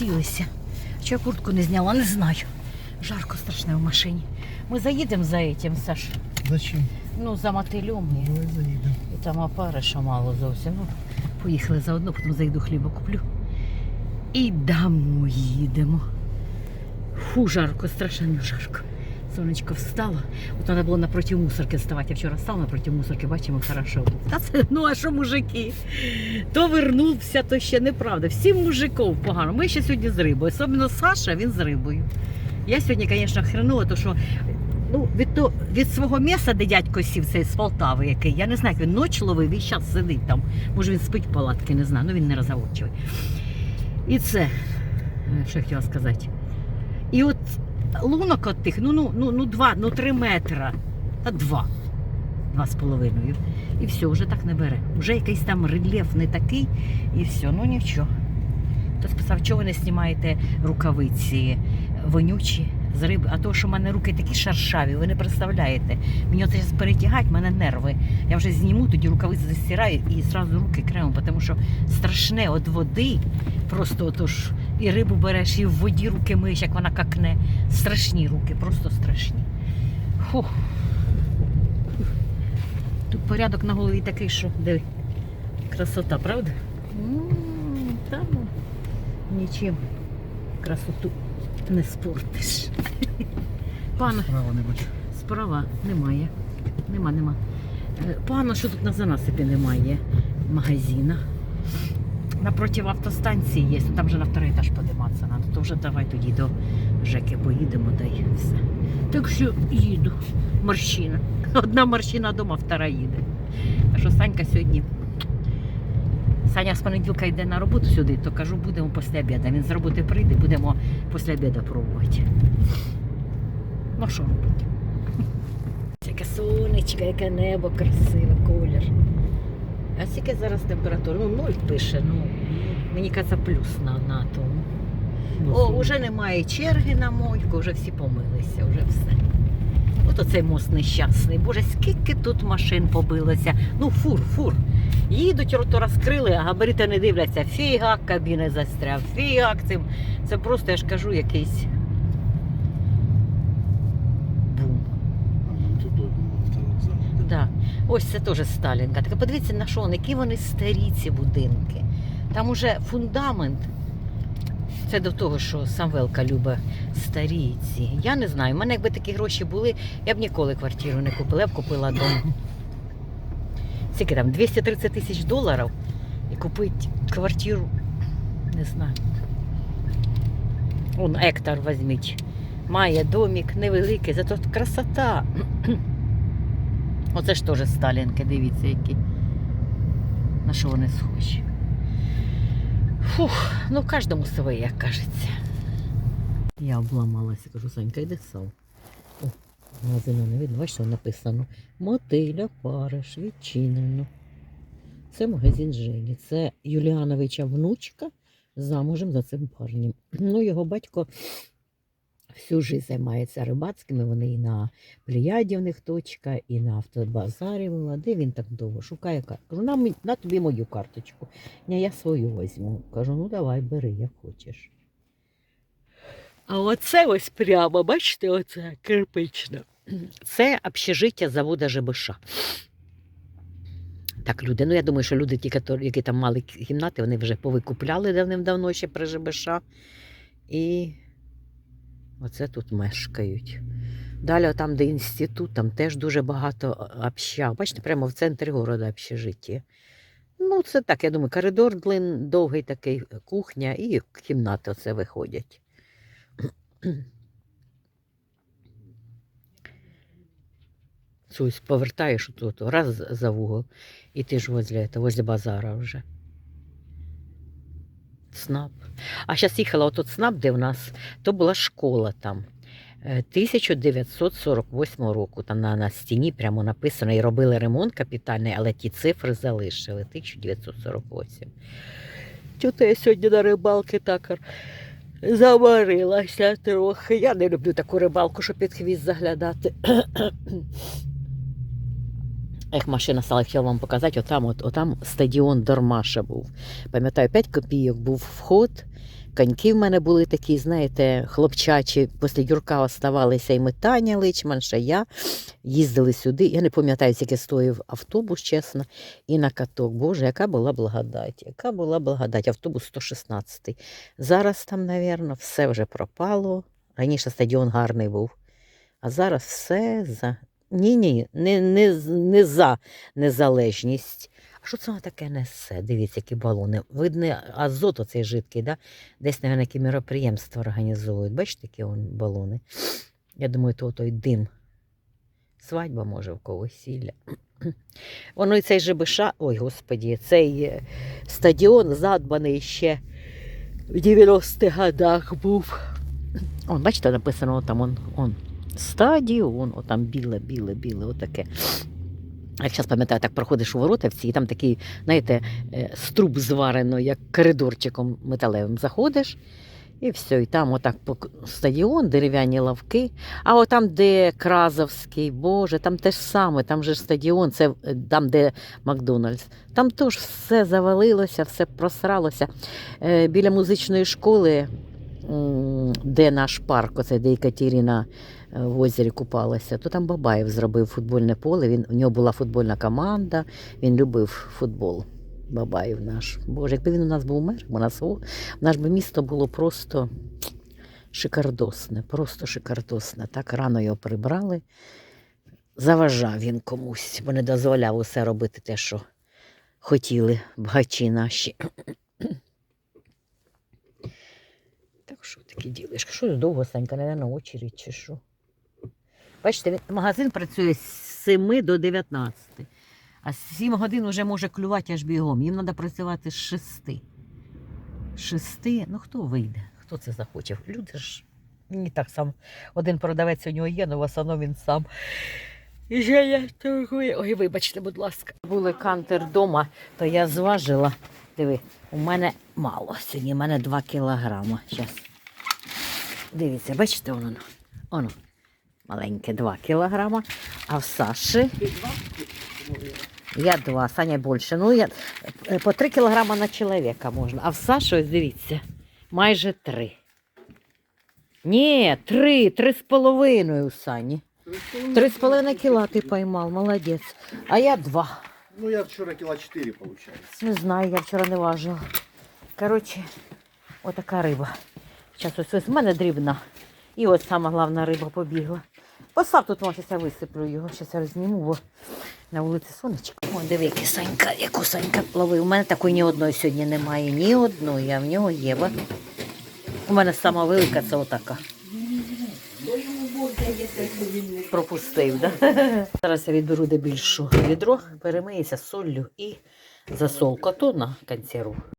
розсілися. Чи я куртку не зняла, не знаю. Жарко страшне в машині. Ми заїдемо за этим, Саш. Зачем? Ну, за мотилем. Давай заїдемо. і там опариша мало зовсім. Ну, поїхали заодно, потім зайду хліба куплю. І домой їдемо. Фу, жарко, страшенно жарко. Сонечко встало. От треба було напроти мусорки ставати. Я вчора стала напроти мусорки, бачимо, хорошо. Та це, ну а що мужики? То вернувся, то ще неправда. Всім мужиків погано. Ми ще сьогодні з рибою. Особливо Саша, він з рибою. Я сьогодні, звісно, хренула, то що ну, від, то, від свого місця, де дядько сів, цей з Полтави, який, я не знаю, як він ноч ловив і зараз сидить там. Може він спить в палатці, не знаю, ну він не розговорчивий. І це, е, що я хотіла сказати. І от лунок от тих, ну, ну, ну, ну два, ну три метра. Та два. Два з половиною. І все, вже так не бере. Вже якийсь там рельєф не такий, і все, ну нічого. Хтось писав, чого ви не знімаєте рукавиці вонючі з риби, а то, що в мене руки такі шаршаві, ви не представляєте. Мені оце зараз перетягать, в мене нерви. Я вже зніму, тоді рукавиці застираю і зразу руки кремом, тому що страшне від води. Просто отож і рибу береш, і в воді руки миєш, як вона какне. Страшні руки, просто страшні. Фух. Тут порядок на голові такий, що диви. Красота, правда? М, Та ну, нічим красоту не спортиш. Пане, Справа не бачу. справа немає. Нема, нема. Е, Погано, що тут на занасипі немає магазина. Напроти автостанції є, там вже на второй етаж подиматися треба. То вже давай тоді до Жеки поїдемо, да і все. Так що їду. Морщина. Одна морщина вдома, втора їде. Так що Санька сьогодні. Саня з понеділка йде на роботу сюди, то кажу, будемо після обіду. Він з роботи прийде, будемо після обіду пробувати. Ну що робити? Яке сонечко, яке небо красиве, колір. А скільки зараз температура? Ну, ноль пише, ну мені кажеться, плюс на, на тому. О, вже немає черги на мойку, вже всі помилися, вже все. От оцей мост нещасний. Боже, скільки тут машин побилося. Ну, фур, фур. Їдуть, рото розкрили, а габарити не дивляться. Фігак, кабіни застряв, фігак цим. Це просто, я ж кажу, якийсь Ось це теж Сталінка. Так подивіться на що, які вони старі ці будинки. Там уже фундамент. Це до того, що Самвелка любить старі ці. Я не знаю. У мене якби такі гроші були, я б ніколи квартиру не купила, я б купила дом. Скільки там, 230 тисяч доларів і купити квартиру, не знаю. Он Ектор візьміть. Має домик невеликий, зато красота. Оце ж теж Сталінки, дивіться, які. На що вони схожі. Фух, ну кожному своє, як кажеться. Я обламалася, кажу, Санька, йди сам. О, магазину не видно, бачите, написано. Мотиля, париш, відчинено. Це магазин Жені. Це Юліановича внучка замужем за цим парнем. Ну, його батько всю життя займається рибацькими. Вони і на Плеяді в них точка, і на автобазарі була. Де він так довго шукає карту. Кажу, на, на тобі мою карточку. Ні, я свою візьму. Кажу, ну давай, бери, як хочеш. А оце ось прямо, бачите, оце кирпичне. Це общежиття завода ЖБШ. Так, люди. Ну, я думаю, що люди, ті, які там мали кімнати, вони вже повикупляли давним-давно ще при ЖБШ. І оце тут мешкають. Далі, там, де інститут, там теж дуже багато общаг. Бачите, прямо в центрі города общежиття. Ну, це так, я думаю, коридор длин, довгий такий, кухня і кімнати оце виходять. Ось повертаєш тут, раз за вугол, і ти ж возле, возле базара вже. ЦНАП. А зараз їхала отут ЦНАП, де в нас, то була школа там. Е, 1948 року. Там на, на стіні прямо написано і робили ремонт капітальний, але ті цифри залишили. 1948. Чого я сьогодні на рибалки так замарилася трохи. Я не люблю таку рибалку, щоб під хвіст заглядати. Ех, машина стала, хотіла вам показати, отам, от, отам стадіон Дормаша був. Пам'ятаю, 5 копійок був вход, Коньки в мене були такі, знаєте, хлопчачі, після Юрка оставалися і ми Таня Личман, ще я. Їздили сюди. Я не пам'ятаю, скільки стоїв автобус, чесно, і на каток. Боже, яка була благодать, яка була благодать. Автобус 116. Зараз там, напевно, все вже пропало. Раніше стадіон гарний був. А зараз все за. Ні, ні, не, не, не за незалежність. А що це воно таке несе? Дивіться, які балони. Видно, азот оцей жидкий, да? десь, мабуть, які міроприємства організовують. Бачите, які вон балони? Я думаю, то той дим. Свадьба може в когось сілля. Воно і цей ЖБШ, ой, господі, цей е, стадіон задбаний ще в 90-х годах був. Он, бачите, написано там он, он стадіон, о, там біле, біле, біле, отаке. Як зараз пам'ятаю, так проходиш у воротавці, і там такий, знаєте, е, струб зварено, як коридорчиком металевим заходиш, і все, і там отак стадіон, дерев'яні лавки. А от там, де Кразовський, Боже, там те ж саме, там же ж стадіон, це е, там, де Макдональдс. Там теж все завалилося, все просралося. Е, Біля музичної школи, де наш парк, оце де Екатерина е, в озері купалася, то там Бабаєв зробив футбольне поле. Він, у нього була футбольна команда, він любив футбол. Бабаєв наш. Боже, якби він у нас був мер, у нас, о, наш би місто було просто шикардосне, просто шикардосне. Так рано його прибрали. Заважав він комусь, бо не дозволяв усе робити те, що хотіли багачі наші. Так що таке ділиш? Що довго, Санька, не на очередь чи що? Бачите, магазин працює з 7 до 19. А з 7 годин вже може клювати аж бігом. Їм треба працювати з 6. З 6, ну хто вийде? Хто це захоче? Люди ж мені так сам. Один продавець у нього є, але в основному він сам. І ще я торгую. Ой, вибачте, будь ласка. Були кантер вдома, то я зважила. Диви, у мене мало сьогодні, у мене 2 кілограма. Щас. Дивіться, бачите, воно. Воно. Маленьке 2 кілограма. А в Саші я 2, Саня більше. Ну, я, е, по 3 кілограма на чоловіка можна. А в Саші, ось дивіться, майже 3. Ні, 3, 3 з половиною у Сані. 3,5 кіла ти поймав, молодець. А я 2. Ну, я вчора кіла 4, виходить. Не знаю, я вчора не важила. Коротше, отака риба. Зараз ось ось в мене дрібна. І ось сама головна риба побігла. Постав тут, може, я висиплю його. Зараз я зніму, бо на вулиці сонечко. О, диви, Санька, яку Санька ловив. У мене такої ні одної сьогодні немає. Ні одної, а в нього є. Ба. У мене сама велика це отака. Пропустив, да? Зараз я відберу де більшу відро, перемиюся соллю і засолку. То на консерву.